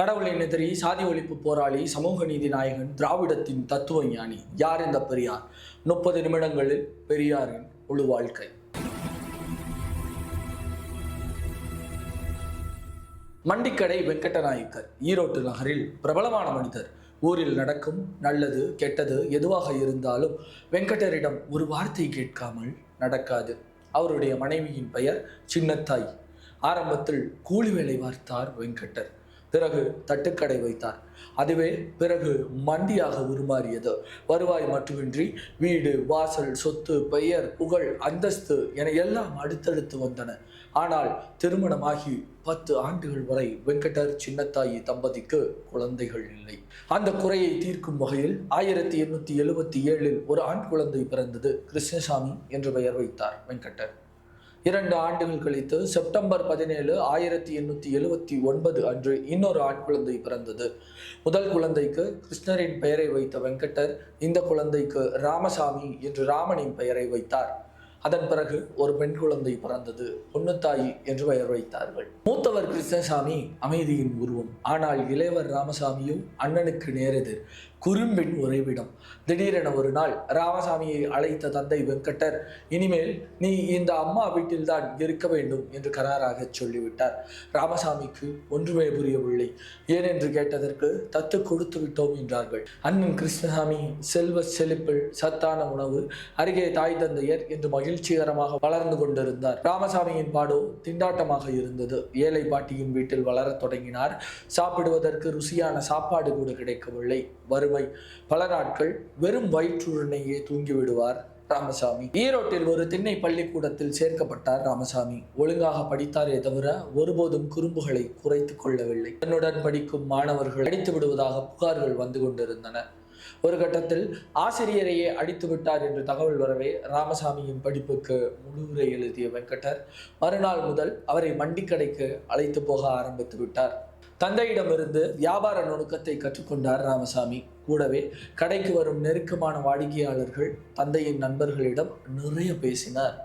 கடவுள் எதிரி சாதி ஒழிப்பு போராளி சமூக நீதி நாயகன் திராவிடத்தின் தத்துவ ஞானி யார் இந்த பெரியார்? முப்பது நிமிடங்களில் பெரியாரின் முழு வாழ்க்கை. மண்டிக்கடை வெங்கடநாயக்கர் ஈரோட்டு நகரில் பிரபலமான மனிதர். ஊரில் நடக்கும் நல்லது கெட்டது எதுவாக இருந்தாலும் வெங்கடரிடம் ஒரு வார்த்தை கேட்காமல் நடக்காது. அவருடைய மனைவியின் பெயர் சின்னத்தாய். ஆரம்பத்தில் கூலி வேலை பார்த்தார் வெங்கடர். பிறகு தட்டுக்கடை வைத்தார். அதுவே பிறகு மண்டியாக உருமாறியது. வருவாய் மட்டுமின்றி வீடு வாசல் சொத்து பெயர் புகழ் அந்தஸ்து என எல்லாம் அடுத்தடுத்து வந்தன. ஆனால் திருமணமாகி பத்து ஆண்டுகள் வரை வெங்கடர் சின்னத்தாயி தம்பதிக்கு குழந்தைகள் இல்லை. அந்த குறையை தீர்க்கும் வகையில் ஆயிரத்தி எண்ணூத்தி எழுபத்தி ஏழில் ஒரு ஆண் குழந்தை பிறந்தது கிருஷ்ணசாமி என்று பெயர் வைத்தார் வெங்கடர். இரண்டு ஆண்டுகள் கழித்து செப்டம்பர் பதினேழு ஆயிரத்தி எண்ணூற்றி எழுவத்தி ஒன்பது அன்று இன்னொரு ஆண் குழந்தை பிறந்தது. முதல் குழந்தைக்கு கிருஷ்ணரின் பெயரை வைத்த வெங்கடர் இந்த குழந்தைக்கு ராமசாமி என்று ராமனின் பெயரை வைத்தார். அதன் பிறகு ஒரு பெண் குழந்தை பிறந்தது பொன்னுத்தாயி என்று பெயர் வைத்தார்கள். மூத்தவர் கிருஷ்ணசாமி அமைதியின் உருவம். ஆனால் இளையவர் ராமசாமியும் அண்ணனுக்கு நேரெதிர். குறும்பின் உறைவிடம். திடீரென ஒரு நாள் ராமசாமியை அழைத்த தந்தை வெங்கடர் இனிமேல் நீ இந்த அம்மா வீட்டில்தான் இருக்க வேண்டும் என்று கராராக சொல்லிவிட்டார். ராமசாமிக்கு ஒன்றுமே புரியவில்லை. ஏனென்று கேட்டதற்கு தத்து கொடுத்து விட்டோம் என்றார்கள். அண்ணன் கிருஷ்ணசாமி செல்வ செழிப்பில் சத்தான உணவு அருகே தாய் தந்தையர் என்று மகிழ்ச்சிகரமாக வளர்ந்து கொண்டிருந்தார். ராமசாமியின் பாடோ திண்டாட்டமாக இருந்தது. ஏழை பாட்டியின் வீட்டில் வளரத் தொடங்கினார். சாப்பிடுவதற்கு ருசியான சாப்பாடு கூட கிடைக்கவில்லை. வறுமை பல நாட்கள் வெறும் வயிற்றுடனேயே தூங்கிவிடுவார் ராமசாமி. ஈரோட்டில் ஒரு திண்ணை பள்ளிக்கூடத்தில் சேர்க்கப்பட்டார் ராமசாமி. ஒழுங்காக படித்தாரே தவிர ஒருபோதும் குறும்புகளை குறைத்துக் கொள்ளவில்லை. தன்னுடன் படிக்கும் மாணவர்கள் அடித்து விடுவதாக புகார்கள் வந்து கொண்டிருந்தன. ஒரு கட்டத்தில் ஆசிரியரையே அடித்து விட்டார் என்று தகவல் வரவே ராமசாமியின் படிப்புக்கு முழுவுரை எழுதிய வெங்கடர் மறுநாள் முதல் அவரை மண்டிக்கடைக்கு அழைத்து போக ஆரம்பித்து விட்டார். தந்தையிடமிருந்து வியாபார நுணுக்கத்தை கற்றுக்கொண்டார் ராமசாமி. கூடவே கடைக்கு வரும் நெருக்கமான வாடிக்கையாளர்கள் தந்தையின் நண்பர்களிடம் நிறைய பேசினார்.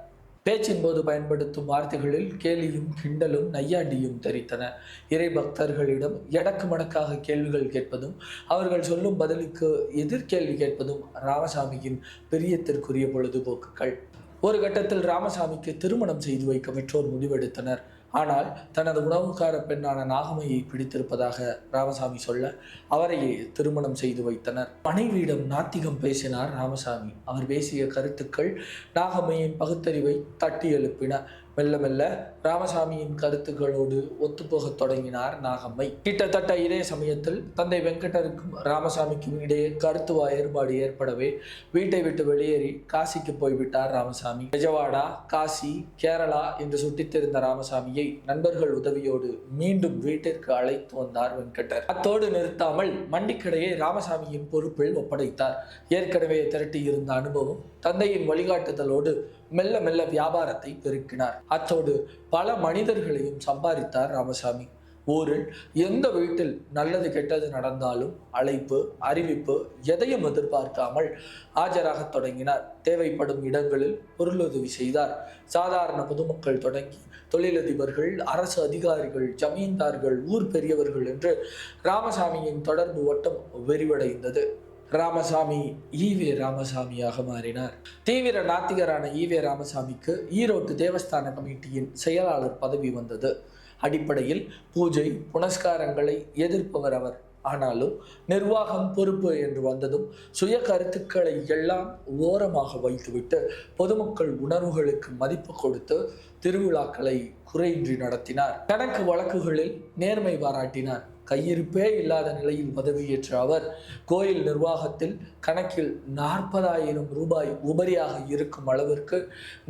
பேச்சின் போது பயன்படுத்தும் வார்த்தைகளில் கேலியும் கிண்டலும் நையாண்டியும் தெரித்தன. இறை பக்தர்களிடம் எடக்கு மடக்காக கேள்விகள் கேட்பதும் அவர்கள் சொல்லும் பதிலுக்கு எதிர்கேள்வி கேட்பதும் ராமசாமியின் பிரியத்திற்குரிய பொழுதுபோக்குகள். ஒரு கட்டத்தில் ராமசாமிக்கு திருமணம் செய்து வைக்க பெற்றோர் முடிவெடுத்தனர். ஆனால் தனது உணவுக்கார பெண்ணான நாகமையை பிடித்திருப்பதாக ராமசாமி சொல்ல அவரையே திருமணம் செய்து வைத்தனர். மனைவியிடம் நாத்திகம் பேசினார் ராமசாமி. அவர் பேசிய கருத்துக்கள் நாகமையின் பகுத்தறிவை தட்டி எழுப்பின மெல்ல மெல்ல ராமசாமியின் கருத்துக்களோடு ஒத்துப்போகத் தொடங்கினார் நாகம்மை. கிட்டத்தட்ட இதே சமயத்தில் தந்தை வெங்கடருக்கும் ராமசாமிக்கும் இடையே கருத்து வேறுபாடு ஏற்படவே வீட்டை விட்டு வெளியேறி காசிக்கு போய்விட்டார் ராமசாமி. பெஜவாடா காசி கேரளா என்று சுட்டித்திருந்த ராமசாமியை நண்பர்கள் உதவியோடு மீண்டும் வீட்டிற்கு அழைத்து வந்தார் வெங்கடர். அத்தோடு நிறுத்தாமல் மண்டிக்கடையை ராமசாமியின் பொறுப்பில் ஒப்படைத்தார். ஏற்கனவே திரட்டி இருந்த அனுபவம் தந்தையின் வழிகாட்டுதலோடு மெல்ல மெல்ல வியாபாரத்தை பெருக்கினார். அத்தோடு பல மனிதர்களையும் சம்பாதித்தார் ராமசாமி. ஊரில் எந்த வீட்டில் நல்லது கெட்டது நடந்தாலும் அழைப்பு அறிவிப்பு எதையும் எதிர்பார்க்காமல் ஆஜராக தொடங்கினார். தேவைப்படும் இடங்களில் பொருளுதவி செய்தார். சாதாரண பொதுமக்கள் தொடங்கி தொழிலதிபர்கள் அரசு அதிகாரிகள் ஜமீன்தார்கள் ஊர் பெரியவர்கள் என்று ராமசாமியின் தொடர்பு வட்டம் விரிவடைந்தது. ராமசாமி ஈவே ராமசாமியாக மாறினார். தீவிர நாத்திகரான ஈவே ராமசாமிக்கு ஈரோட்டு தேவஸ்தான கமிட்டியின் செயலாளர் பதவி வந்தது. அடிப்படையில் பூஜை புனஸ்காரங்களை எதிர்ப்பவர் அவர். ஆனாலும் நிர்வாகம் பொறுப்பு என்று வந்ததும் சுய கருத்துக்களை எல்லாம் ஓரமாக வைத்துவிட்டு பொதுமக்கள் உணர்வுகளுக்கு மதிப்பு கொடுத்து திருவிழாக்களை குறையின்றி நடத்தினார். கணக்கு வழக்குகளில் நேர்மை பாராட்டினார். கையிருப்பே இல்லாத நிலையில் பதவியேற்ற அவர் கோயில் நிர்வாகத்தில் கணக்கில் நாற்பதாயிரம் ரூபாய் உபரியாக இருக்கும் அளவிற்கு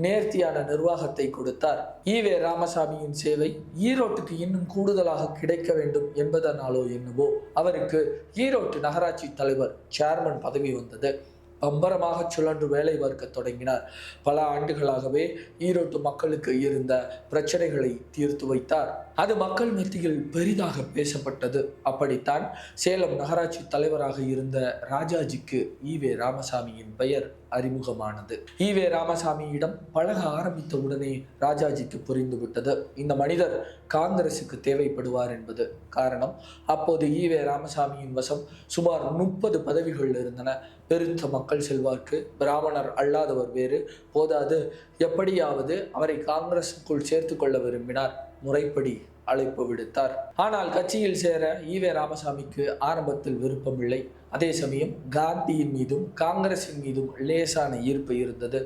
நேர்த்தியான நிர்வாகத்தை கொடுத்தார். ஈவே ராமசாமியின் சேவை ஈரோட்டுக்கு இன்னும் கூடுதலாக கிடைக்க வேண்டும் என்பதனாலோ என்னவோ அவருக்கு ஈரோட்டு நகராட்சி தலைவர் சேர்மன் பதவி வந்தது. பம்பரமாக சுழன்று வேலை பார்க்க தொடங்கினார். பல ஆண்டுகளாகவே ஈரோட்டு மக்களுக்கு இருந்த பிரச்சனைகளை தீர்த்து வைத்தார். அது மக்கள் மத்தியில் பெரிதாக பேசப்பட்டது. அப்படித்தான் சேலம் நகராட்சி தலைவராக இருந்த ராஜாஜிக்கு ஈவே ராமசாமியின் பெயர். அறிமுகமானது. ஈவே ராமசாமியிடம் பழக ஆரம்பித்த உடனே ராஜாஜிக்கு புரிந்துவிட்டது இந்த மனிதர் காங்கிரசுக்கு தேவைப்படுவார் என்பது காரணம். அப்போது ஈவே ராமசாமியின் வசம் சுமார் முப்பது பதவிகள் இருந்தன. பெருத்த மக்கள் செல்வாக்கு பிராமணர் அல்லாதவர் வேறு போதாது. எப்படியாவது அவரை காங்கிரசுக்குள் சேர்த்து கொள்ள விரும்பினார். முறைப்படி அழைப்பு விடுத்தார். ஆனால் கட்சியில் சேர ஈவே ராமசாமிக்கு ஆரம்பத்தில் விருப்பமில்லை. அதே சமயம் காந்தியின் மீதும் காங்கிரசின் மீதும் லேசான ஈர்ப்பு இருந்தது.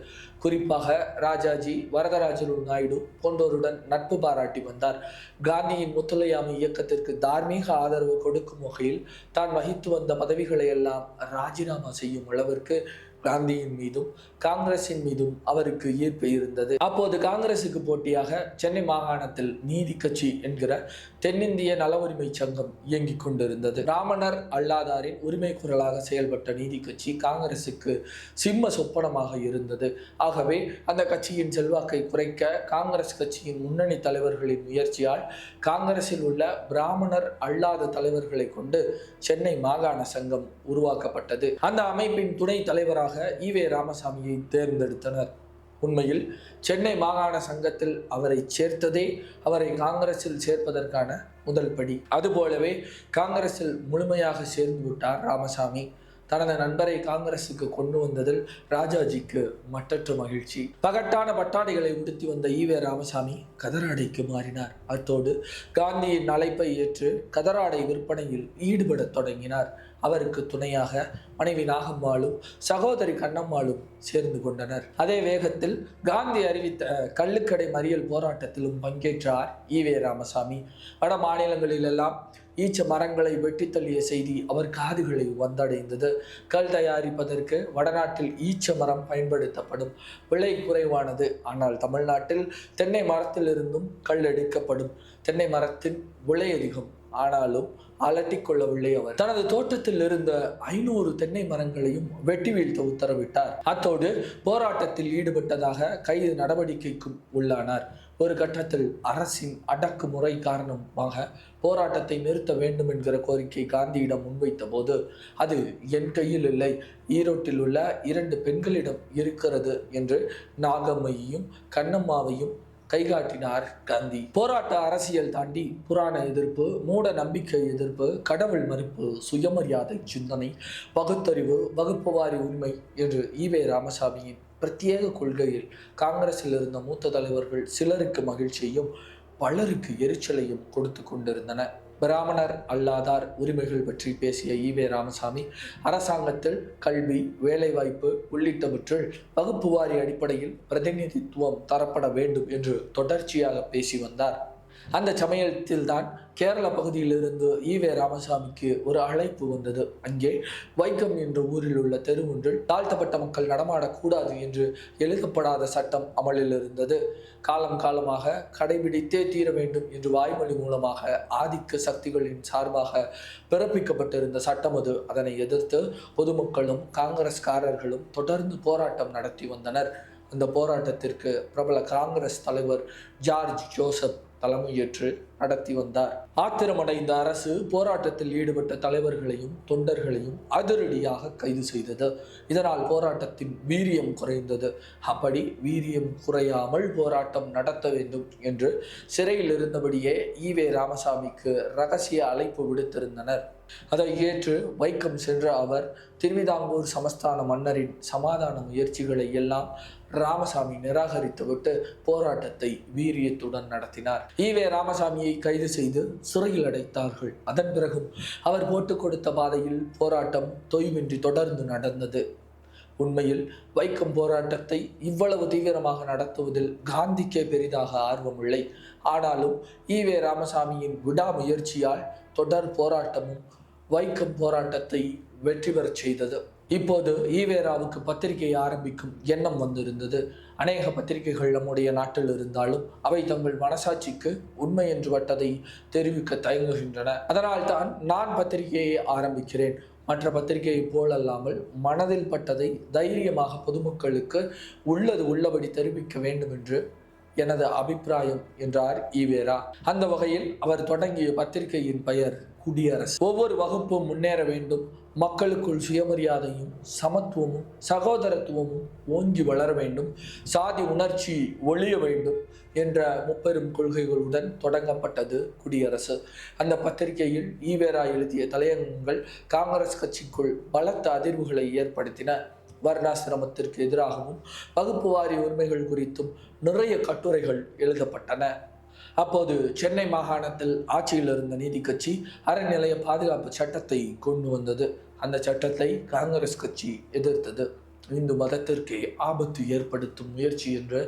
குறிப்பாக ராஜாஜி வரதராஜலு நாயுடு போன்றோருடன் நட்பு பாராட்டி வந்தார். காந்தியின் முத்துலையாமை இயக்கத்திற்கு தார்மீக ஆதரவு கொடுக்கும் வகையில் தான் வகித்து வந்த பதவிகளை எல்லாம் ராஜினாமா செய்யும் அளவிற்கு காந்தியின் மீதும் காங்கிரசின் மீதும் அவருக்கு ஈர்ப்பு இருந்தது. அப்போது காங்கிரசுக்கு போட்டியாக சென்னை மாகாணத்தில் நீதி கட்சி என்கிற தென்னிந்திய நல உரிமை சங்கம் இயங்கிக் கொண்டிருந்தது. ராமணர் அல்லாதாரின் உரிமை குரலாக செயல்பட்ட நீதி கட்சி காங்கிரசுக்கு சிம்ம சொப்பனமாக இருந்தது. ஆகவே அந்த கட்சியின் செல்வாக்கை குறைக்க காங்கிரஸ் கட்சியின் முன்னணி தலைவர்களின் முயற்சியால் காங்கிரஸில் உள்ள பிராமணர் அல்லாத தலைவர்களை கொண்டு சென்னை மாகாண சங்கம் உருவாக்கப்பட்டது. அந்த அமைப்பின் துணை தலைவராக ஈவே ராமசாமியை தேர்ந்தெடுத்தனர். உண்மையில் சென்னை மாகாண சங்கத்தில் அவரை சேர்த்ததே அவரை காங்கிரஸில் சேர்ப்பதற்கான முதல் படி. அதுபோலவே காங்கிரஸில் முழுமையாக சேர்ந்து விட்டார் ராமசாமி. தனது நண்பரை காங்கிரசுக்கு கொண்டு வந்ததில் ராஜாஜிக்கு மட்டற்ற மகிழ்ச்சி. பகட்டான பட்டாடைகளை உடுத்தி வந்த ஈவே ராமசாமி கதராடைக்கு மாறினார். அத்தோடு காந்தியின் அழைப்பை ஏற்று கதராடை விற்பனையில் ஈடுபடத் தொடங்கினார். அவருக்கு துணையாக மனைவி நாகம்மாளும் சகோதரி கண்ணம்மாளும் சேர்ந்து கொண்டனர். அதே வேகத்தில் காந்தி அறிவித்த கள்ளுக்கடை மறியல் போராட்டத்திலும் பங்கேற்றார் ஈவே ராமசாமி. வட மாநிலங்களிலெல்லாம் ஈச்ச மரங்களை வெட்டி தள்ளிய செய்தி அவர் காதுகளை வந்தடைந்தது. கல் தயாரிப்பதற்கு வடநாட்டில் ஈச்ச மரம் பயன்படுத்தப்படும். விலை குறைவானது. ஆனால் தமிழ்நாட்டில் தென்னை மரத்திலிருந்தும் கல் எடுக்கப்படும். தென்னை மரத்தின் விலை அதிகம். ஆனாலும் அலட்டிக் கொள்ளவில்லை அவர். தனது தோட்டத்தில் இருந்த ஐநூறு தென்னை மரங்களையும் வெட்டி வீழ்த்த உத்தரவிட்டார். அத்தோடு போராட்டத்தில் ஈடுபட்டதாக கைது நடவடிக்கைக்கும் உள்ளானார். ஒரு கட்டத்தில் அரசின் அடக்குமுறை காரணமாக போராட்டத்தை நிறுத்த வேண்டும் என்கிற கோரிக்கை காந்தியிடம் முன்வைத்த போது அது என் கையில் இல்லை ஈரோட்டில் உள்ள இரண்டு பெண்களிடம் இருக்கிறது என்று நாகம்மையையும் கண்ணம்மாவையும் கைகாட்டினார் காந்தி. போராட்ட அரசியல் தாண்டி புராண எதிர்ப்பு மூட நம்பிக்கை எதிர்ப்பு கடவுள் மறுப்பு சுயமரியாதை சிந்தனை பகுத்தறிவு வகுப்புவாரி உரிமை என்று ஈவே ராமசாமியின் பிரத்யேக கொள்கையில் காங்கிரஸில் இருந்த மூத்த தலைவர்கள் சிலருக்கு மகிழ்ச்சியையும் பலருக்கு எரிச்சலையும் கொடுத்து கொண்டிருந்தன பிராமணர் அல்லாதார் உரிமைகள் பற்றி பேசிய ஈவே ராமசாமி அரசாங்கத்தில் கல்வி வேலைவாய்ப்பு உள்ளிட்டவற்றில் வகுப்புவாரி அடிப்படையில் பிரதிநிதித்துவம் தரப்பட வேண்டும் என்று தொடர்ச்சியாக பேசி வந்தார். அந்த சமயத்தில்தான் கேரள பகுதியிலிருந்து ஈவே ராமசாமிக்கு ஒரு அழைப்பு வந்தது. அங்கே வைக்கம் என்ற ஊரில் உள்ள தெரு ஒன்றில் தாழ்த்தப்பட்ட மக்கள் நடமாடக்கூடாது என்று எழுதப்படாத சட்டம் அமலில் இருந்தது. காலம் காலமாக கடைபிடித்தே தீர வேண்டும் என்று வாய்மொழி மூலமாக ஆதிக்க சக்திகளின் சார்பாக பிறப்பிக்கப்பட்டிருந்த சட்டம் அது. அதனை எதிர்த்து பொதுமக்களும் காங்கிரஸ்காரர்களும் தொடர்ந்து போராட்டம் நடத்தி வந்தனர். அந்த போராட்டத்திற்கு பிரபல காங்கிரஸ் தலைவர் ஜார்ஜ் ஜோசப் தலைமையேற்று நடத்தி வந்தார். ஆத்திரமடைந்த அரசு போராட்டத்தில் ஈடுபட்ட தலைவர்களையும் தொண்டர்களையும் அதிரடியாக கைது செய்தது. இதனால் போராட்டத்தின் வீரியம் குறைந்தது. அப்படி வீரியம் குறையாமல் போராட்டம் நடத்த வேண்டும் என்று சிறையில் இருந்தபடியே ஈவே ராமசாமிக்கு ரகசிய அழைப்பு விடுத்திருந்தனர். அதை ஏற்று வைக்கம் சென்ற அவர் திருவிதாங்கூர் சமஸ்தான மன்னரின் சமாதான முயற்சிகளை எல்லாம் ராமசாமி நிராகரித்துவிட்டு போராட்டத்தை வீரியத்துடன் நடத்தினார். ஈவே ராமசாமியை கைது செய்து சிறையில் அடைத்தார்கள். அதன் பிறகும் அவர் போட்டுக் கொடுத்த பாதையில் போராட்டம் தொய்வின்றி தொடர்ந்து நடந்தது. உண்மையில் வைக்கம் போராட்டத்தை இவ்வளவு தீவிரமாக நடத்துவதில் காந்திக்கே பெரிதாக ஆர்வமில்லை. ஆனாலும் ஈவே ராமசாமியின் விடாமுயற்சியால் தொடர் போராட்டமும் வைக்கம் போராட்டத்தை வெற்றி பெறச் செய்தது. இப்போது ஈவேராவுக்கு பத்திரிகை ஆரம்பிக்கும் எண்ணம் வந்திருந்தது. அநேக பத்திரிகைகள் நம்முடைய நாட்டில் இருந்தாலும் அவை தங்கள் மனசாட்சிக்கு உண்மை என்று வட்டதை தெரிவிக்க தயங்குகின்றன. அதனால்தான் நான் பத்திரிகையை ஆரம்பிக்கிறேன். மற்ற பத்திரிகையை போலல்லாமல் மனதில் பட்டதை தைரியமாக பொதுமக்களுக்கு உள்ளது உள்ளபடி தெரிவிக்க வேண்டும் என்று எனது அபிப்பிராயம் என்றார் ஈவேரா. அந்த வகையில் அவர் தொடங்கிய பத்திரிகையின் பெயர் குடியரசு. ஒவ்வொரு வகுப்பும் முன்னேற வேண்டும். மக்களுக்குள் சுயமரியாதையும் சமத்துவமும் சகோதரத்துவமும் ஓங்கி வளர வேண்டும். சாதி உணர்ச்சி ஒழிய வேண்டும் என்ற முப்பெரும் கொள்கைகளுடன் தொடங்கப்பட்டது குடியரசு. அந்த பத்திரிகையில் ஈவேரா எழுதிய தலையங்கங்கள் காங்கிரஸ் கட்சிக்குள் பலத்த அதிர்வுகளை ஏற்படுத்தின. வர்ணாசிரமத்திற்கு எதிராகவும் வகுப்பு வாரி உரிமைகள் குறித்தும் நிறைய கட்டுரைகள் எழுதப்பட்டன. அப்போது சென்னை மாகாணத்தில் ஆட்சியில் இருந்த நீதி கட்சி அறநிலைய பாதுகாப்பு சட்டத்தை கொண்டு வந்தது. அந்த சட்டத்தை காங்கிரஸ் கட்சி எதிர்த்தது. இந்து மதத்திற்கே ஆபத்து ஏற்படுத்தும் முயற்சி என்று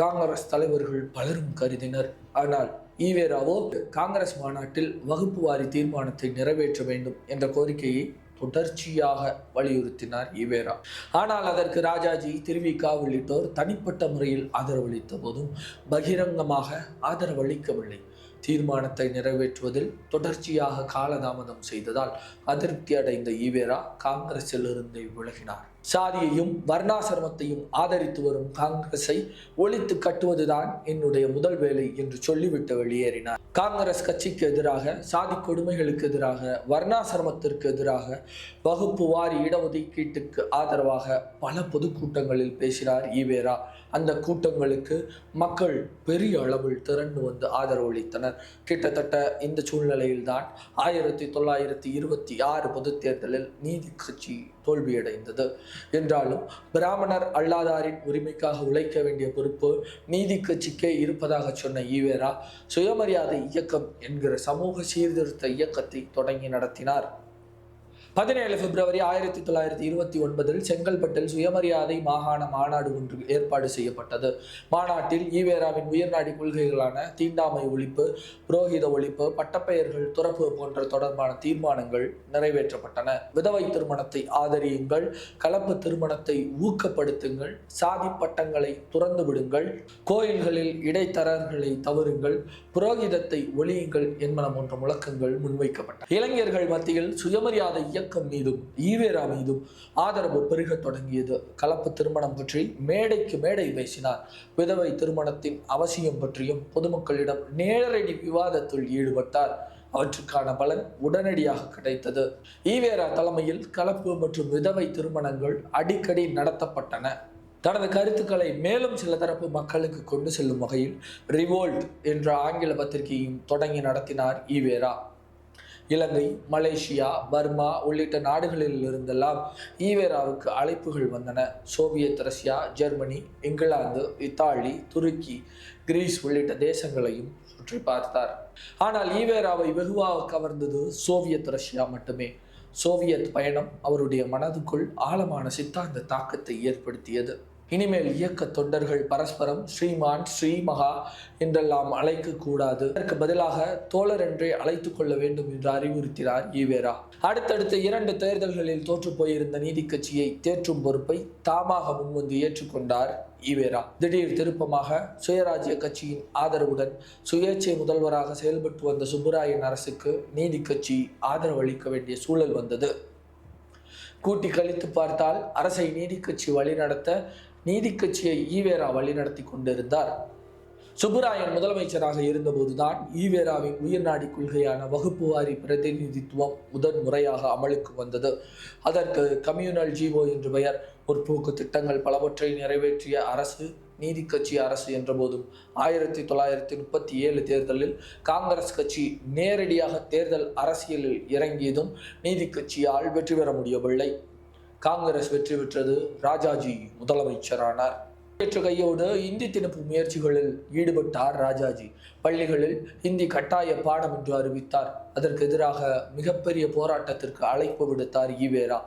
காங்கிரஸ் தலைவர்கள் பலரும் கருதினர். ஆனால் ஈவேராவோ காங்கிரஸ் மாநாட்டில் வகுப்பு வாரி தீர்மானத்தை நிறைவேற்ற வேண்டும் என்ற கோரிக்கையை தொடர்ச்சியாக வலியுறுத்தினார் ஈவேரா ஆனால் அதற்கு ராஜாஜி திருவிகா உள்ளிட்டோர் தனிப்பட்ட முறையில் ஆதரவளித்த போதும் பகிரங்கமாக ஆதரவளிக்கவில்லை தீர்மானத்தை நிறைவேற்றுவதில் தொடர்ச்சியாக காலதாமதம் செய்ததால் அதிருப்தி அடைந்த ஈவேரா காங்கிரஸில் இருந்து விலகினார். சாதியையும் வர்ணாசிரமத்தையும் ஆதரித்து வரும் காங்கிரஸை ஒழித்து கட்டுவதுதான் என்னுடைய முதல் வேலை என்று சொல்லிவிட்டு வெளியேறினார். காங்கிரஸ் கட்சிக்கு எதிராக சாதி கொடுமைகளுக்கு எதிராக வர்ணாசிரமத்திற்கு எதிராக வகுப்பு வாரி இடஒதுக்கீட்டுக்கு ஆதரவாக பல பொதுக்கூட்டங்களில் பேசினார் ஈவேரா. அந்த கூட்டங்களுக்கு மக்கள் பெரிய அளவில் திரண்டு வந்து ஆதரவளித்தனர் கிட்டத்தட்ட இந்த சூழ்நிலையில்தான் ஆயிரத்தி தொள்ளாயிரத்தி இருபத்தி ஆறு பொதுத் தேர்தலில் நீதி கட்சி தோல்வியடைந்தது. என்றாலும் பிராமணர் அல்லாதாரின் உரிமைக்காக உழைக்க வேண்டிய பொறுப்பு நீதி கட்சிக்கே இருப்பதாக சொன்ன ஈவேரா சுயமரியாதை இயக்கம் என்கிற சமூக சீர்திருத்த இயக்கத்தை தொடங்கி நடத்தினார். பதினேழு பிப்ரவரி ஆயிரத்தி தொள்ளாயிரத்தி இருபத்தி ஒன்பதில் செங்கல்பட்டில் சுயமரியாதை மாகாண மாநாடு ஒன்று ஏற்பாடு செய்யப்பட்டது. மாநாட்டில் ஈவேராவின் உயர்நாடி கொள்கைகளான தீண்டாமை ஒழிப்பு புரோகித ஒழிப்பு பட்டப்பெயர்கள் துறப்பு போன்ற தொடர்பான தீர்மானங்கள் நிறைவேற்றப்பட்டன. விதவை திருமணத்தை ஆதரியுங்கள் கலப்பு திருமணத்தை ஊக்கப்படுத்துங்கள் சாதி பட்டங்களை துறந்து விடுங்கள் கோயில்களில் இடைத்தரகர்களை தவறுங்கள் புரோகிதத்தை ஒழியுங்கள் என்பன போன்ற முழக்கங்கள் முன்வைக்கப்பட்டன. இளைஞர்கள் மத்தியில் சுயமரியாதை இயக்கம் மீதும் ஈவேரா மீதும் ஆதரவு பெருக தொடங்கியது. கலப்பு திருமணம் பற்றி மேடைக்கு மேடை பேசினார். விதவை திருமணத்தின் அவசியம் பற்றியும் பொதுமக்களிடம் நேரடி விவாதத்தில் ஈடுபட்டார். அவற்றுக்கான பலன் உடனடியாக கிடைத்தது. ஈவேரா தலைமையில் கலப்பு மற்றும் விதவை திருமணங்கள் அடிக்கடி நடத்தப்பட்டன. தனது கருத்துக்களை மேலும் சில தரப்பு மக்களுக்கு கொண்டு செல்லும் வகையில் ரிவோல்ட் என்ற ஆங்கில பத்திரிகையும் தொடங்கி நடத்தினார் ஈவேரா. இலங்கை மலேசியா பர்மா உள்ளிட்ட நாடுகளில் இருந்தெல்லாம் ஈவேராவுக்கு அழைப்புகள் வந்தன. சோவியத் ரஷ்யா ஜெர்மனி இங்கிலாந்து இத்தாலி துருக்கி கிரீஸ் உள்ளிட்ட தேசங்களையும் சுற்றி பார்த்தார். ஆனால் ஈவேராவை வெகுவாக கவர்ந்தது சோவியத் ரஷ்யா மட்டுமே. சோவியத் பயணம் அவருடைய மனதுக்குள் ஆழமான சித்தாந்த தாக்கத்தை ஏற்படுத்தியது. இனிமேல் இயக்க தொண்டர்கள் பரஸ்பரம் ஸ்ரீமான் ஸ்ரீமகா என்றெல்லாம் அழைக்க கூடாது அதற்கு பதிலாக தோழர் என்றே அழைத்துக் கொள்ள வேண்டும் என்று அறிவுறுத்தினார் ஈவேரா. அடுத்தடுத்த இரண்டு தேர்தல்களில் தோற்று போயிருந்த நீதி கட்சியை தேற்றும் பொறுப்பை தாமாக முன்வந்து ஏற்றுக்கொண்டார் ஈவேரா. திடீர் திருப்பமாக சுயராஜ்ய கட்சியின் ஆதரவுடன் சுயேட்சை முதல்வராக செயல்பட்டு வந்த சுப்புராயன் அரசுக்கு நீதி கட்சி ஆதரவு அளிக்க வேண்டிய சூழல் வந்தது. கூட்டி கழித்து பார்த்தால் அரசை நீதி கட்சி வழிநடத்த நீதி கட்சியை ஈவேரா வழிநடத்தி கொண்டிருந்தார். சுப்புராயன் முதலமைச்சராக இருந்தபோதுதான் ஈவேராவின் உயர்நாடி கொள்கையான வகுப்பு வாரி பிரதிநிதித்துவம் முதன் முறையாக அமலுக்கு வந்தது. அதற்கு கம்யூனல் ஜீவோ என்று பெயர் முற்போக்கு திட்டங்கள் பலவற்றை நிறைவேற்றிய அரசு நீதி கட்சி அரசு என்றபோதும் ஆயிரத்தி தொள்ளாயிரத்தி முப்பத்தி ஏழு தேர்தலில் காங்கிரஸ் கட்சி நேரடியாக தேர்தல் அரசியலில் இறங்கியதும் நீதி கட்சியால் வெற்றி பெற முடியவில்லை. காங்கிரஸ் வெற்றி பெற்றது ராஜாஜி முதலமைச்சரானார். ஏற்ற கையோடு இந்தி திணிப்பு முயற்சிகளில் ஈடுபட்டார் ராஜாஜி. பள்ளிகளில் இந்தி கட்டாய பாடம் என்று அறிவித்தார். அதற்கு எதிராக மிகப்பெரிய போராட்டத்திற்கு அழைப்பு விடுத்தார் ஈவேரா.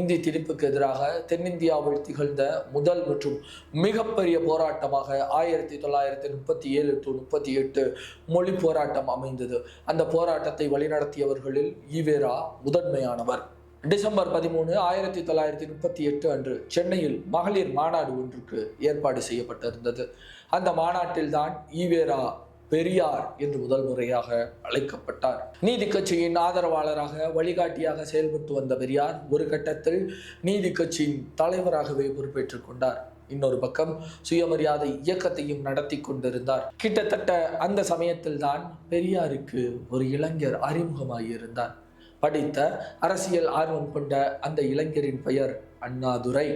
இந்தி திணிப்புக்கு எதிராக தென்னிந்தியாவில் திகழ்ந்த முதல் மற்றும் மிகப்பெரிய போராட்டமாக ஆயிரத்தி தொள்ளாயிரத்தி முப்பத்தி ஏழு டு முப்பத்தி எட்டு மொழி போராட்டம் அமைந்தது. அந்த போராட்டத்தை வழிநடத்தியவர்களில் ஈவேரா முதன்மையானவர். டிசம்பர் பதிமூணு ஆயிரத்தி தொள்ளாயிரத்தி முப்பத்தி எட்டு அன்று சென்னையில் மகளிர் மாநாடு ஒன்றுக்கு ஏற்பாடு செய்யப்பட்டிருந்தது. அந்த மாநாட்டில்தான் ஈவேரா பெரியார் என்று முதல் முறையாக அழைக்கப்பட்டார். நீதி கட்சியின் ஆதரவாளராக வழிகாட்டியாக செயல்பட்டு வந்த பெரியார் ஒரு கட்டத்தில் நீதி கட்சியின் தலைவராகவே பொறுப்பேற்றுக் கொண்டார். இன்னொரு பக்கம் சுயமரியாதை இயக்கத்தையும் நடத்தி கொண்டிருந்தார். கிட்டத்தட்ட அந்த சமயத்தில்தான் பெரியாருக்கு ஒரு இளைஞர் அறிமுகமாகியிருந்தார். படித்த அரசியல் ஆர்வம் கொண்ட அந்த இளைஞரின் பெயர் அண்ணாதுரை.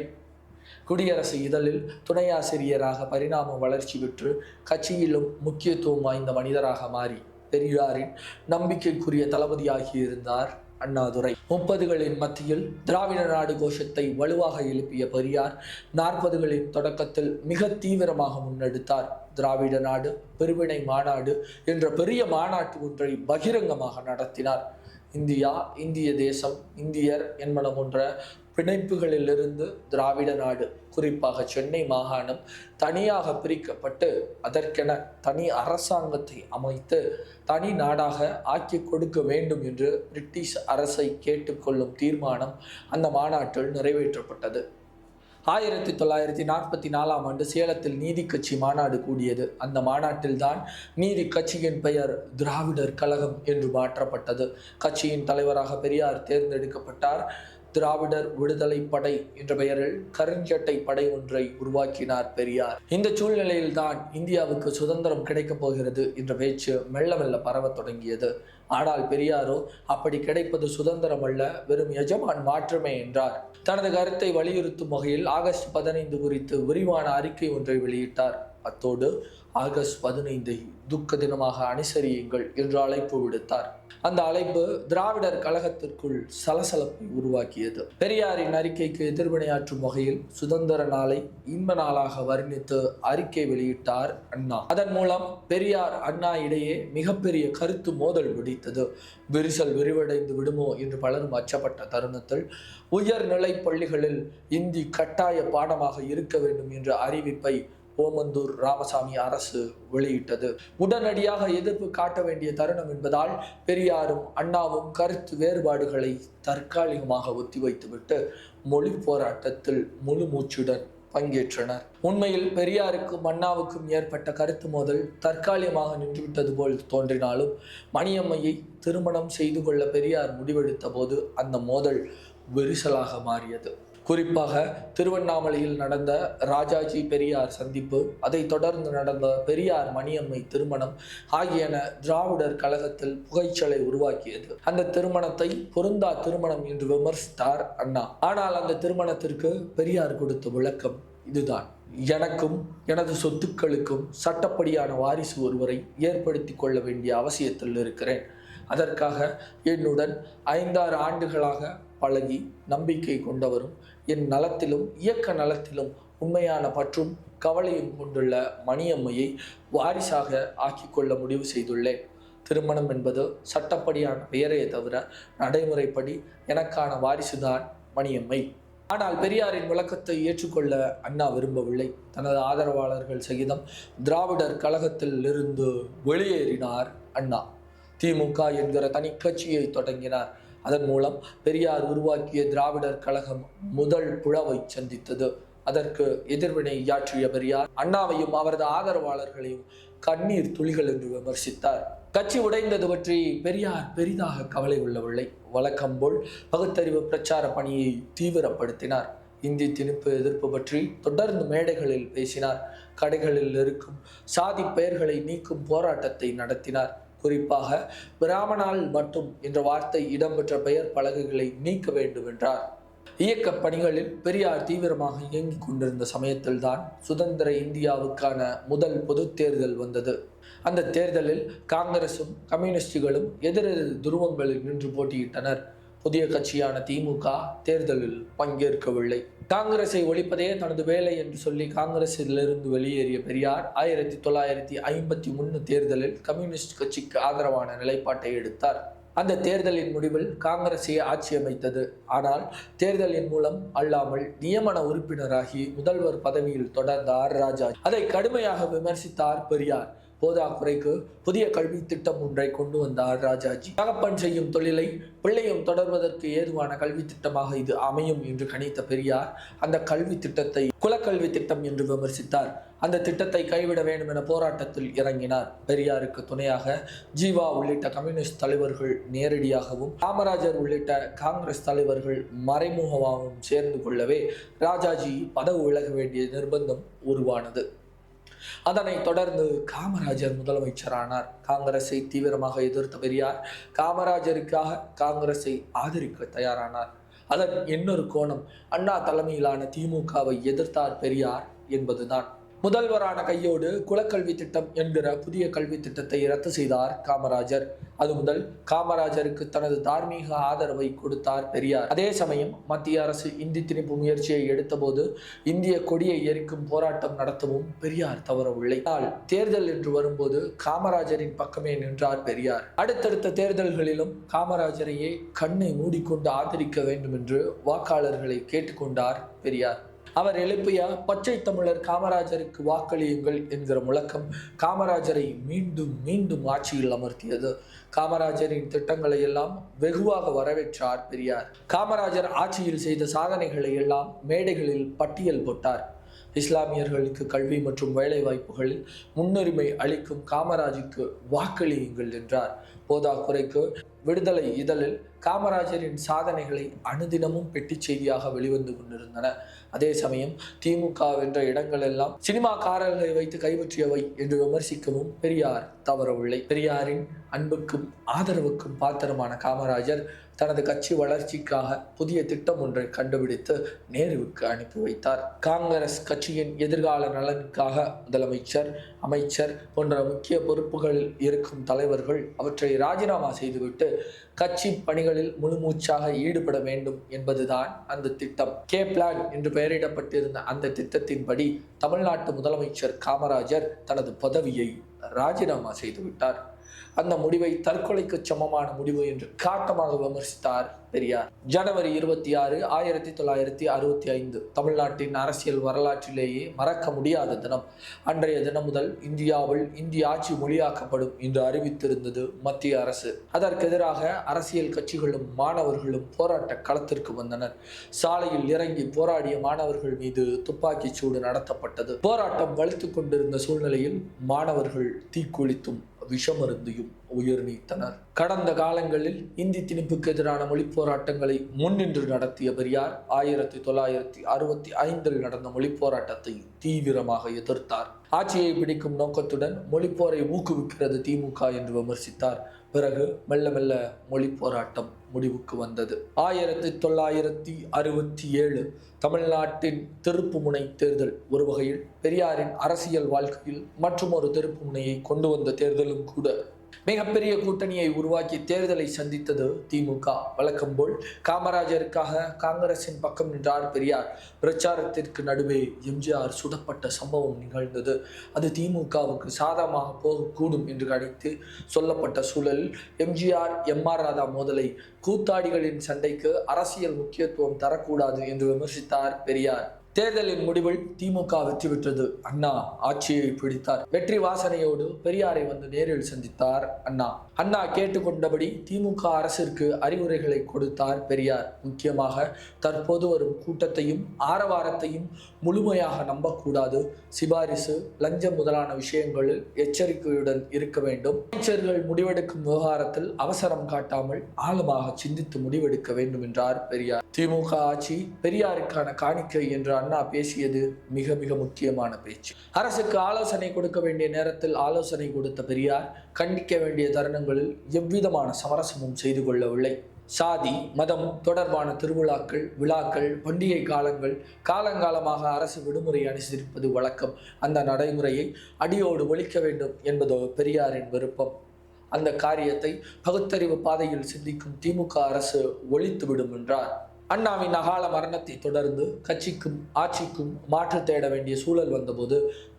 குடியரசு இதழில் துணையாசிரியராக பரிணாம வளர்ச்சி பெற்று கட்சியிலும் முக்கியத்துவம் வாய்ந்த மனிதராக மாறி பெரியாரின் நம்பிக்கைக்குரிய தளபதியாகி இருந்தார் அண்ணாதுரை. முப்பதுகளின் மத்தியில் திராவிட நாடு கோஷத்தை வலுவாக எழுப்பிய பெரியார் நாற்பதுகளின் தொடக்கத்தில் மிக தீவிரமாக முன்னெடுத்தார். திராவிட நாடு பெருவினை மாநாடு என்ற பெரிய மாநாட்டு ஒன்றை பகிரங்கமாக நடத்தினார். இந்தியா இந்திய தேசம் இந்தியர் என்பன போன்ற பிணைப்புகளிலிருந்து திராவிட நாடு குறிப்பாக சென்னை மாகாணம் தனியாக பிரிக்கப்பட்டு அதற்கென தனி அரசாங்கத்தை அமைத்து தனி நாடாக ஆக்கி கொடுக்க வேண்டும் என்று பிரிட்டிஷ் அரசை கேட்டுக்கொள்ளும் தீர்மானம் அந்த மாநாட்டில் நிறைவேற்றப்பட்டது. ஆயிரத்தி தொள்ளாயிரத்தி நாற்பத்தி நாலாம் ஆண்டு சேலத்தில் நீதி கட்சி மாநாடு கூடியது. அந்த மாநாட்டில்தான் நீதி கட்சியின் பெயர் திராவிடர் கழகம் என்று மாற்றப்பட்டது. கட்சியின் தலைவராக பெரியார் தேர்ந்தெடுக்கப்பட்டார். திராவிடர் விடுதலை படை என்ற பெயரில் கருஞ்சட்டை படை ஒன்றை உருவாக்கினார் பெரியார். இந்த சூழ்நிலையில்தான் இந்தியாவுக்கு சுதந்திரம் கிடைக்கப் போகிறது என்ற பேச்சு மெல்ல மெல்ல பரவத் தொடங்கியது. ஆனால் பெரியாரோ அப்படி கிடைப்பது சுதந்திரம் அல்ல வெறும் எஜமான் மாற்றமே என்றார். தனது கருத்தை வலியுறுத்தும் வகையில் ஆகஸ்ட் பதினைந்து குறித்து விரிவான அறிக்கை ஒன்றை வெளியிட்டார். அத்தோடு ஆகஸ்ட் பதினைந்தை துக்க தினமாக அனுசரியுங்கள் என்று அழைப்பு விடுத்தார். அந்த அழைப்பு திராவிடர் கழகத்திற்குள் சலசலப்பை உருவாக்கியது. பெரியாரின் அறிக்கைக்கு எதிர்வினையாற்றும் வகையில் சுதந்திர நாளை இன்ப நாளாக வர்ணித்து அறிக்கை வெளியிட்டார் அண்ணா. அதன் மூலம் பெரியார் அண்ணா இடையே மிகப்பெரிய கருத்து மோதல் வெடித்தது. விரிசல் விரிவடைந்து விடுமோ என்று பலரும் அச்சப்பட்ட தருணத்தில் உயர்நிலை பள்ளிகளில் இந்தி கட்டாய பாடமாக இருக்க வேண்டும் என்ற அறிவிப்பை ஓமந்தூர் ராமசாமி அரசு வெளியிட்டது. உடனடியாக எதிர்ப்பு காட்ட வேண்டிய தருணம் என்பதால் பெரியாரும் அண்ணாவும் கருத்து வேறுபாடுகளை தற்காலிகமாக ஒத்திவைத்துவிட்டு மொழி போராட்டத்தில் முழு மூச்சுடன் பங்கேற்றனர். உண்மையில் பெரியாருக்கும் அண்ணாவுக்கும் ஏற்பட்ட கருத்து மோதல் தற்காலிகமாக நின்றுவிட்டது போல் தோன்றினாலும் மணியம்மையை திருமணம் செய்து கொள்ள பெரியார் முடிவெடுத்த போது அந்த மோதல் விரிசலாக மாறியது. குறிப்பாக திருவண்ணாமலையில் நடந்த ராஜாஜி பெரியார் சந்திப்பு அதைத் தொடர்ந்து நடந்த பெரியார் மணியம்மை திருமணம் ஆகியன திராவிடர் கழகத்தில் புகைச்சலை உருவாக்கியது. அந்த திருமணத்தை பொருந்தா திருமணம் என்று விமர்சித்தார் அண்ணா. ஆனால் அந்த திருமணத்திற்கு பெரியார் கொடுத்த விளக்கம் இதுதான். எனக்கும் எனது சொத்துக்களுக்கும் சட்டப்படியான வாரிசு ஒருவரை ஏற்படுத்தி கொள்ள வேண்டிய அவசியத்தில் இருக்கிறேன். அதற்காக என்னுடன் ஐந்தாறு ஆண்டுகளாக பழகி நம்பிக்கை கொண்டவரும் என் நலத்திலும் இயக்க நலத்திலும் உண்மையான பற்றும் கவலையும் கொண்டுள்ள மணியம்மையை வாரிசாக ஆக்கிக்கொள்ள முடிவு செய்துள்ளேன். திருமணம் என்பது சட்டப்படியான பெயரையே தவிர நடைமுறைப்படி எனக்கான வாரிசுதான் மணியம்மை. ஆனால் பெரியாரின் விளக்கத்தை ஏற்றுக்கொள்ள அண்ணா விரும்பவில்லை. தனது ஆதரவாளர்கள் சகிதம் திராவிடர் கழகத்தில் இருந்து வெளியேறினார் அண்ணா. திமுக என்கிற தனி கட்சியை தொடங்கினார். அதன் மூலம் பெரியார் உருவாக்கிய திராவிடர் கழகம் முதல் புழவை சந்தித்தது. அதற்கு எதிர்வினை யாற்றிய பெரியார் அண்ணாவையும் அவரது ஆதரவாளர்களையும் கண்ணீர் துளிகள் என்று விமர்சித்தார். கட்சி உடைந்தது பற்றி பெரியார் பெரிதாக கவலை கொள்ளவில்லை வழக்கம் போல் பகுத்தறிவு பிரச்சார பணியை தீவிரப்படுத்தினார். இந்தி திணிப்பு எதிர்ப்பு பற்றி தொடர்ந்து மேடைகளில் பேசினார். கடைகளில் இருக்கும் சாதி பெயர்களை நீக்கும் போராட்டத்தை நடத்தினார். குறிப்பாக பிராமணால் மட்டும் என்ற வார்த்தை இடம்பெற்ற பெயர் பலகைகளை நீக்க வேண்டும் என்றார் இயக்க பணிகளில் பெரியார் தீவிரமாக இயங்கிக் கொண்டிருந்த சமயத்தில்தான் சுதந்திர இந்தியாவுக்கான முதல் பொது தேர்தல் வந்தது. அந்த தேர்தலில் காங்கிரசும் கம்யூனிஸ்டுகளும் எதிரெதிர் துருவங்களில் நின்று போட்டியிட்டனர். புதிய கட்சியான திமுக தேர்தலில் பங்கேற்கவில்லை. காங்கிரஸை ஒழிப்பதே தனது வேலை என்று சொல்லி காங்கிரஸிலிருந்து வெளியேறிய பெரியார் ஆயிரத்தி தொள்ளாயிரத்தி ஐம்பத்தி ஒன்று தேர்தலில் கம்யூனிஸ்ட் கட்சிக்கு ஆதரவான நிலைப்பாட்டை எடுத்தார். அந்த தேர்தலின் முடிவில் காங்கிரசே ஆட்சி அமைத்தது. ஆனால் தேர்தலின் மூலம் அல்லாமல் நியமன உறுப்பினராகி முதல்வர் பதவியில் தொடர்ந்தார் ராஜா. அதை கடுமையாக விமர்சித்தார் பெரியார். போதாக்குறைக்கு புதிய கல்வி திட்டம் ஒன்றை கொண்டு வந்தார் ராஜாஜி. தகப்பன் செய்யும் தொழிலை பிள்ளையும் தொடர்வதற்கு ஏதுவான கல்வி திட்டமாக இது அமையும் என்று கணித்த பெரியார் அந்த கல்வி திட்டத்தை குலக்கல்வி திட்டம் என்று விமர்சித்தார். அந்த திட்டத்தை கைவிட வேண்டும் என போராட்டத்தில் இறங்கினார். பெரியாருக்கு துணையாக ஜீவா உள்ளிட்ட கம்யூனிஸ்ட் தலைவர்கள் நேரடியாகவும் காமராஜர் உள்ளிட்ட காங்கிரஸ் தலைவர்கள் மறைமுகமாகவும் சேர்ந்து கொள்ளவே ராஜாஜி பதவி விலக வேண்டிய நிர்பந்தம் உருவானது. அதனைத் தொடர்ந்து காமராஜர் முதலமைச்சரானார். காங்கிரஸை தீவிரமாக எதிர்த்த பெரியார் காமராஜருக்காக காங்கிரஸை ஆதரிக்க தயாரானார். அதன் இன்னொரு கோணம் அண்ணா தலைமையிலான திமுகவை எதிர்த்தார் பெரியார் என்பதுதான். முதல்வரான கையோடு குலக்கல்வி திட்டம் என்கிற புதிய கல்வி திட்டத்தை ரத்து செய்தார் காமராஜர். அது முதல் காமராஜருக்கு தனது தார்மீக ஆதரவை கொடுத்தார் பெரியார். அதே சமயம் மத்திய அரசு இந்தி திணிப்பு முயற்சியை எடுத்தபோது இந்திய கொடியை எரிக்கும் போராட்டம் நடத்தவும் பெரியார் தவறவில்லை. தேர்தல் என்று வரும்போது காமராஜரின் பக்கமே நின்றார் பெரியார். அடுத்தடுத்த தேர்தல்களிலும் காமராஜரையே கண்ணை மூடிக்கொண்டு ஆதரிக்க வேண்டும் என்று வாக்காளர்களை கேட்டுக்கொண்டார் பெரியார். அவர் எழுப்பிய பச்சை தமிழர் காமராஜருக்கு வாக்களியுங்கள் என்கிற முழக்கம் காமராஜரை மீண்டும் மீண்டும் ஆட்சியில் அமர்த்தியது. காமராஜரின் திட்டங்களை எல்லாம் வெகுவாக வரவேற்றார் பெரியார். காமராஜர் ஆட்சியில் செய்த சாதனைகளை எல்லாம் மேடைகளில் பட்டியல் போட்டார். இஸ்லாமியர்களுக்கு கல்வி மற்றும் வேலை வாய்ப்புகளில் முன்னுரிமை அளிக்கும் காமராஜுக்கு வாக்களியுங்கள் என்றார். போதாக்குறைக்கு விடுதலை இதழில் காமராஜரின் சாதனைகளை அனுதினமும் பெட்டிச் செய்தியாக வெளிவந்து கொண்டிருந்தன. அதே சமயம் திமுக வென்ற இடங்களெல்லாம் சினிமாக்காரர்களை வைத்து கைப்பற்றியவை என்று விமர்சிக்கவும் பெரியார் தவறவில்லை. பெரியாரின் அன்புக்கும் ஆதரவுக்கும் பாத்திரமான காமராஜர் தனது கட்சி வளர்ச்சிக்காக புதிய திட்டம் ஒன்றை கண்டுபிடித்து நேருவுக்கு அனுப்பி வைத்தார். காங்கிரஸ் கட்சியின் எதிர்கால நலனுக்காக முதலமைச்சர் அமைச்சர் போன்ற முக்கிய பொறுப்புகளில் இருக்கும் தலைவர்கள் அவற்றை ராஜினாமா செய்துவிட்டு கட்சி பணிகளில் முழுமூச்சாக ஈடுபட வேண்டும் என்பதுதான் அந்த திட்டம். கே பிளான் என்று பெயரிடப்பட்டிருந்த அந்த திட்டத்தின்படி தமிழ்நாட்டு முதலமைச்சர் காமராஜர் தனது பதவியை ராஜினாமா செய்துவிட்டார். அந்த முடிவை தற்கொலைக்கு சமமான முடிவு என்று காட்டமாக விமர்சித்தார் பெரியார். ஜனவரி இருபத்தி ஆறு ஆயிரத்தி தொள்ளாயிரத்தி அறுபத்தி ஐந்து. தமிழ்நாட்டின் அரசியல் வரலாற்றிலேயே மறக்க முடியாத தினம். அன்றைய தினம் முதல் இந்தியாவில் இந்திய ஆட்சி மொழியாக்கப்படும் என்று அறிவித்திருந்தது மத்திய அரசு. அதற்கு எதிராக அரசியல் கட்சிகளும் மாணவர்களும் போராட்ட களத்திற்கு வந்தனர். சாலையில் இறங்கி போராடிய மாணவர்கள் மீது துப்பாக்கிச் சூடு நடத்தப்பட்டது. போராட்டம் வலுத்துக் கொண்டிருந்த சூழ்நிலையில் மாணவர்கள் தீக்குளித்தும் விஷமருந்தியும் உயிர் நீத்தனர் கடந்த காலங்களில் இந்தி திணிப்புக்கு எதிரான மொழி போராட்டங்களை முன்னின்று நடத்திய பெரியார் ஆயிரத்தி தொள்ளாயிரத்தி அறுபத்தி ஐந்தில் நடந்த மொழி போராட்டத்தை தீவிரமாக எதிர்த்தார். ஆட்சியை பிடிக்கும் நோக்கத்துடன் மொழிப்போரை ஊக்குவிக்கிறது திமுக என்று விமர்சித்தார். பிறகு மெல்ல மெல்ல மொழி போராட்டம் முடிவுக்கு வந்தது. ஆயிரத்தி தொள்ளாயிரத்தி அறுபத்தி ஏழு தமிழ்நாட்டின் திருப்புமுனை தேர்தல். ஒரு வகையில் பெரியாரின் அரசியல் வாழ்க்கையில் மற்றும் ஒரு திருப்புமுனையை கொண்டு வந்த தேர்தலும் கூட மிகப்பெரிய கூட்டணியை உருவாக்கி தேர்தலை சந்தித்தது திமுக. வழக்கம் போல் காமராஜருக்காக காங்கிரசின் பக்கம் நின்றார் பெரியார். பிரச்சாரத்திற்கு நடுவே எம்ஜிஆர் சுடப்பட்ட சம்பவம் நிகழ்ந்தது. அது திமுகவுக்கு சாதகமாக போகக்கூடும் என்று கணித்து சொல்லப்பட்ட சூழலில் எம்ஜிஆர் எம் ஆர் ராதா மோதலை கூத்தாடிகளின் சண்டைக்கு அரசியல் முக்கியத்துவம் தரக்கூடாது என்று விமர்சித்தார் பெரியார். தேர்தலின் முடிவில் திமுக வெற்றி பெற்றது. அண்ணா ஆட்சியை பிடித்தார். வெற்றி வாசனையோடு பெரியாரை வந்து நேரில் சந்தித்தார் அண்ணா. அண்ணா கேட்டுக்கொண்டபடி திமுக அரசிற்கு அறிவுரைகளை கொடுத்தார் பெரியார். முக்கியமாக தற்போது வரும் கூட்டத்தையும் ஆரவாரத்தையும் முழுமையாக நம்பக்கூடாது. சிபாரிசு லஞ்சம் முதலான விஷயங்களில் எச்சரிக்கையுடன் இருக்க வேண்டும். அமைச்சர்கள் முடிவெடுக்கும் விவகாரத்தில் அவசரம் காட்டாமல் ஆழமாக சிந்தித்து முடிவெடுக்க வேண்டும் என்றார் பெரியார். திமுக ஆட்சி பெரியாருக்கான காணிக்கை என்று அண்ணா பேசியது மிக மிக முக்கியமான பேச்சு. அரசுக்கு ஆலோசனை கொடுக்க வேண்டிய நேரத்தில் ஆலோசனை கொடுத்த பெரியார் கண்டிக்க வேண்டிய தருணங்களில் எவ்விதமான சமரசமும் செய்து கொள்ளவில்லை. சாதி மதம் தொடர்பான திருவிழாக்கள் விழாக்கள் பண்டிகை காலங்கள் காலங்காலமாக அரசு விடுமுறை அனுசரிப்பது வழக்கம். அந்த நடைமுறையை அடியோடு ஒழிக்க வேண்டும் என்பதோ பெரியாரின் விருப்பம். அந்த காரியத்தை பகுத்தறிவு பாதையில் சிந்திக்கும் திமுக அரசு ஒழித்துவிடும் என்றார். அண்ணாவின் அகால மரணத்தை தொடர்ந்து கட்சிக்கும் ஆட்சிக்கும் மாற்று தேட வேண்டிய சூழல் வந்தபோது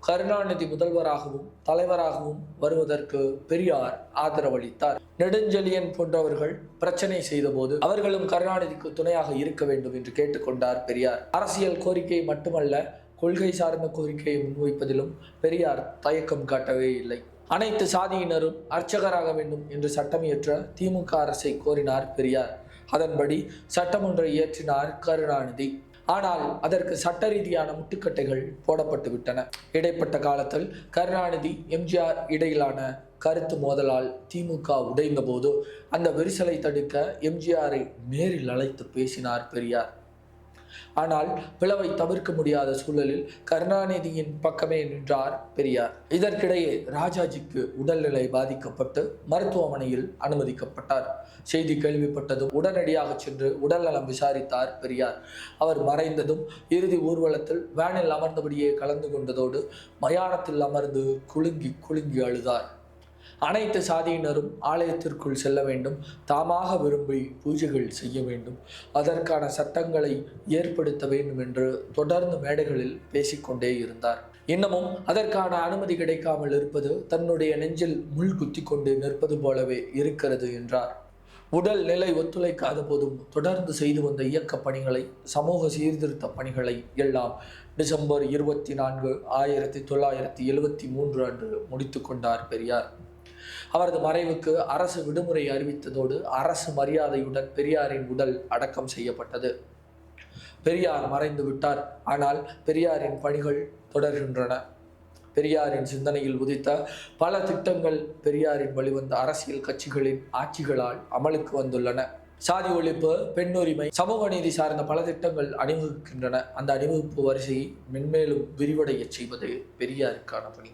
கருணாநிதி முதல்வராகவும் தலைவராகவும் வருவதற்கு பெரியார் ஆதரவளித்தார். நெடுஞ்செழியன் போன்றவர்கள் பிரச்சனை செய்தபோது அவர்களும் கருணாநிதிக்கு துணையாக இருக்க வேண்டும் என்று கேட்டுக்கொண்டார் பெரியார். அரசியல் கோரிக்கை மட்டுமல்ல கொள்கை சார்ந்த கோரிக்கையை முன்வைப்பதிலும் பெரியார் தயக்கம் காட்டவே இல்லை. அனைத்து சாதியினரும் அர்ச்சகராக வேண்டும் என்று சட்டமியற்ற திமுக அரசை கோரினார் பெரியார். அதன்படி சட்டம் ஒன்றை இயற்றினார் கருணாநிதி. ஆனால் அதற்கு சட்ட ரீதியான முட்டுக்கட்டைகள் போடப்பட்டு விட்டன இடைப்பட்ட காலத்தில் கருணாநிதி எம்ஜிஆர் இடையிலான கருத்து மோதலால் திமுக உடைந்த போது அந்த விரிசலை தடுக்க எம்ஜிஆரை நேரில் அழைத்து பேசினார் பெரியார். ஆனால் பிளவை தவிர்க்க முடியாத சூழலில் கருணாநிதியின் பக்கமே நின்றார் பெரியார். இதற்கிடையே ராஜாஜிக்கு உடல்நிலை பாதிக்கப்பட்டு மருத்துவமனையில் அனுமதிக்கப்பட்டார். செய்தி கேள்விப்பட்டதும் உடனடியாக சென்று உடல்நலம் விசாரித்தார் பெரியார். அவர் மறைந்ததும் இறுதி ஊர்வலத்தில் வேனில் அமர்ந்தபடியே கலந்து கொண்டதோடு மயானத்தில் அமர்ந்து குலுங்கி குலுங்கி அழுதார். அனைத்து சாதியினரும் ஆலயத்திற்குள் செல்ல வேண்டும் தாமாக விரும்பி பூஜைகள் செய்ய வேண்டும். அதற்கான சட்டங்களை ஏற்படுத்த வேண்டும் என்று தொடர்ந்து மேடைகளில் பேசிக்கொண்டே இருந்தார். இன்னமும் அதற்கான அனுமதி கிடைக்காமல் இருப்பது தன்னுடைய நெஞ்சில் முள் குத்தி கொண்டு நிற்பது போலவே இருக்கிறது என்றார். உடல் நிலை ஒத்துழைக்காத போதும் தொடர்ந்து செய்து வந்த இயக்க பணிகளை சமூக சீர்திருத்த பணிகளை எல்லாம் டிசம்பர் இருபத்தி நான்கு ஆயிரத்தி தொள்ளாயிரத்தி எழுவத்தி மூன்று அன்று முடித்து கொண்டார் பெரியார். அவரது மறைவுக்கு அரசு விடுமுறை அறிவித்ததோடு அரசு மரியாதையுடன் பெரியாரின் உடல் அடக்கம் செய்யப்பட்டது. பெரியார் மறைந்து விட்டார். ஆனால் பெரியாரின் பணிகள் தொடர்கின்றன. பெரியாரின் சிந்தனையில் உதித்த பல திட்டங்கள் பெரியாரின் வழிவந்த அரசியல் கட்சிகளின் ஆட்சிகளால் அமலுக்கு வந்துள்ளன. சாதி ஒழிப்பு பெண்ணுரிமை சமூக நீதி சார்ந்த பல திட்டங்கள் அணிவகுக்கின்றன. அந்த அணிவகுப்பு வரிசையை மென்மேலும் விரிவடையச் செய்வது பெரியாருக்கான பணி.